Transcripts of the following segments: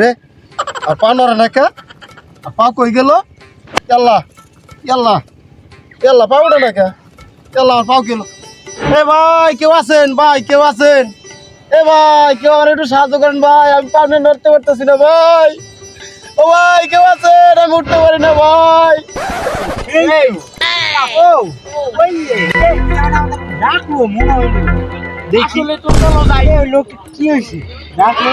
রে আর পা নরে না কে? আর পা কই গেল? ইয়াল্লা ইয়াল্লা ইয়াল্লা পা উঠে না কে? ইয়াল্লা আর পাও গেল। এ ভাই কেউ আছেন? ভাই কেউ আছেন? এ ভাই কেউ আমার একটু সাহায্য করেন ভাই আমি পানি নড়তে পারতেছি না ভাই। ও ভাই কেউ আছেন? আমি উঠতে পারি না ভাই। দেখি। তো যাই। লোক কি হয়েছে? ডাকলো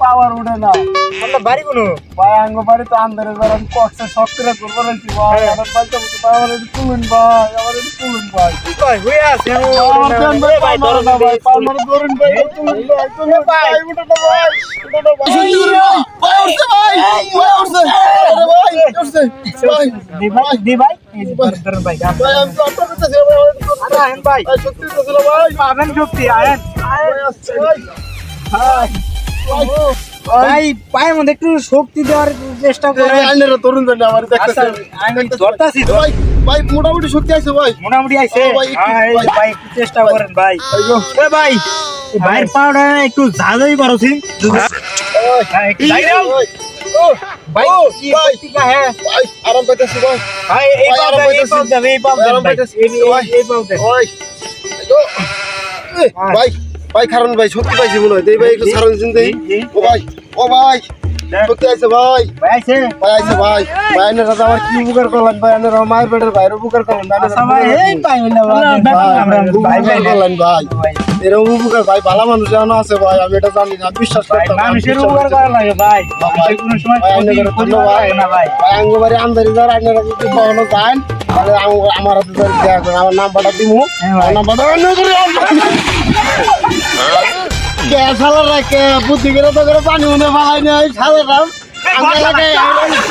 পাওয়ার উঠে না আপনার বাড়ি কোনো ভাই আঙ্গ বাড়ি তো আন্দারে যারা আমি কক্সে সব করে করব রয়েছি ভাই আমার বাড়িতে বলতে ভাই আমার একটু তুলুন ভাই আমার একটু তুলুন ভাই কি কয় হয়ে আছে আমার দেন ভাই পা মারো না ভাই পা মারো ধরুন ভাই তুলুন ভাই তুলুন ভাই উঠে না ভাই উঠে না ভাই ভাই ভাই উঠছে ভাই ভাই উঠছে ভাই উঠছে ভাই দি ভাই দি ভাই ধরেন, ভাই ভাই আমি তো আপনার কাছে ভাই আরে ভাই ভাই সত্যি কথা ভাই পাবেন শক্তি আহেন ভাই আসছে ভাই পায়ের মধ্যে একটু শক্তি দেওয়ার চেষ্টা করে আইনের তরুণ জানি আমার আচ্ছা দেখতেছে আমি ধরতাছি ভাই ভাই মোটামুটি শক্তি আছে ভাই। মোটামুটি ভাই, একটু- হ্যাঁ, ভাই। ভাই চেষ্টা করেন ভাই। ভাই ভাই ভাইয়ের পাউডার একটু ঝাঁঝাই করছি হ্যাঁ ভাই কি হ্যাঁ। ভাই আরাম পাইতেছি ভাই। ভাই এই এই। এই। এই- ওই ভাই। ভাই কারণ ভাই শক্তি পাইছি মনে হয়। দেই ভাই একটু সারণ দিন দেই। ও ভাই ও ভাই। শক্তি আছে ভাই। ভাই আইছে ভাই আছে ভাই। ভাই আইনের রাজা আমার কি উপকার করলেন ভাই? আইনের আমার পেটের ভাইয়ের উপকার করলেন ভাই। আচ্ছা ভাই এই পাই ভাই। ভাই করলেন ভাই ভাই এরকম উপকার ভাই ভালো মানুষ যেন আছে ভাই আমি এটা জানি না বিশ্বাস ভাই করতাম না, আমি মানুষের বিশ্বাস উপকার করা লাগে ভাই। ভাই, কোনো সময় ধন্যবাদ। না ভাই। ভাই আঙ্গবাড়ি আমদারি যার আইনের যদি কখনো যান তাহলে আম- আমার হাতে ধরে আমার নাম্বারটা দিমু। হ্যাঁ। আমার নাম্বারটা অন্য রাখে বুদ্ধি করে তো করে পানি মনে ভালাই নাই সালার রাম আঙ্গুল লাগে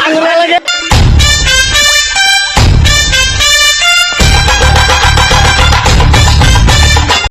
আঙ্গুল